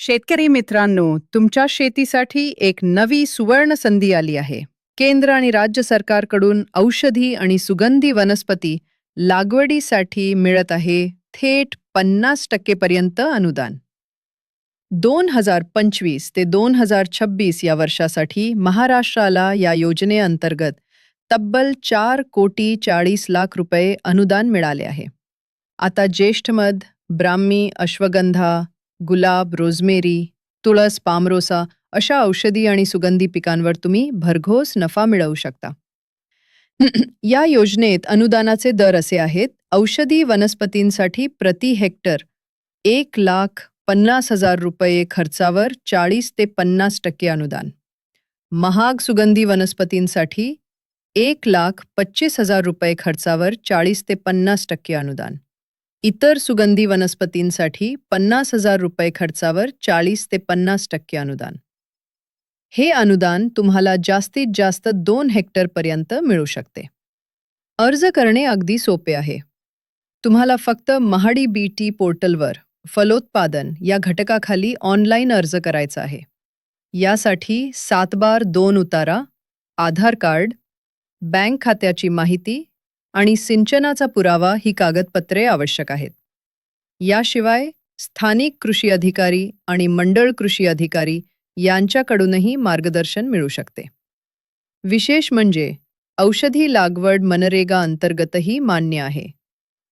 शेतकरी मित्रांनो तुमच्या शेतीसाठी एक नवी सुवर्ण संधी आली आहे. केंद्र आणि राज्य सरकारकडून औषधी आणि सुगंधी वनस्पती लागवडीसाठी मिळत आहे थेट पन्नास टक्केपर्यंत अनुदान. दोन हजार पंचवीस ते दोन हजार छब्बीस या वर्षासाठी महाराष्ट्राला या योजनेअंतर्गत तब्बल चार कोटी चाळीस लाख रुपये अनुदान मिळाले आहे. आता ज्येष्ठमध ब्राह्मी अश्वगंधा गुलाब रोझमेरी तुळस पामरोसा अशा औषधी आणि सुगंधी पिकांवर तुम्ही भरघोस नफा मिळवू शकता. या योजनेत अनुदानाचे दर असे आहेत औषधी वनस्पतींसाठी प्रति हेक्टर एक लाख पन्नास हजार रुपये खर्चावर चाळीस ते पन्नास टक्के अनुदान. महाग सुगंधी वनस्पतींसाठी एक लाख पच्चीस हजार रुपये खर्चावर चाळीस ते पन्नास टक्के अनुदान. इतर सुगंधी वनस्पतींसाठी पन्नास हजार रुपये खर्चावर चाळीस ते पन्नास टक्के अनुदान. हे अनुदान तुम्हाला जास्तीत जास्त दोन हेक्टरपर्यंत मिळू शकते. अर्ज करणे अगदी सोपे आहे. तुम्हाला फक्त महाडी बी टी पोर्टलवर फलोत्पादन या घटकाखाली ऑनलाईन अर्ज करायचा आहे. यासाठी सात बार दोन उतारा आधार कार्ड बँक खात्याची माहिती आणि सिंचनाचा पुरावा ही कागदपत्रे आवश्यक आहेत. याशिवाय स्थानिक कृषी अधिकारी आणि मंडळ कृषी अधिकारी यांच्याकडूनही मार्गदर्शन मिळू शकते. विशेष म्हणजे औषधी लागवड मनरेगा अंतर्गतही मान्य आहे.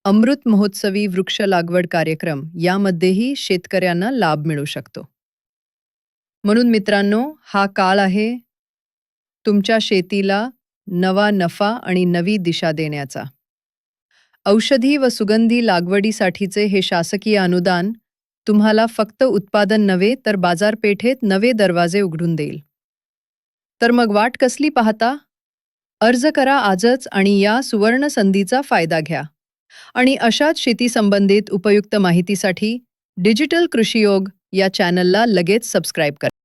अमृत महोत्सवी वृक्ष लागवड कार्यक्रम यामध्येही शेतकऱ्यांना लाभ मिळू शकतो. म्हणून मित्रांनो हा काळ आहे तुमच्या शेतीला नवा नफा आणि नवी दिशा देण्याचा. औषधी व सुगंधी लागवडीसाठीचे हे शासकीय अनुदान तुम्हाला फक्त उत्पादन नव्हे तर बाजारपेठेत नवे दरवाजे उघडून देईल. तर मग वाट कसली पाहता? अर्ज करा आजच आणि या सुवर्ण संधीचा फायदा घ्या. आणि अशाच शेतीसंबंधित उपयुक्त माहितीसाठी डिजिटल कृषीयोग या चॅनलला लगेच सबस्क्राईब करा.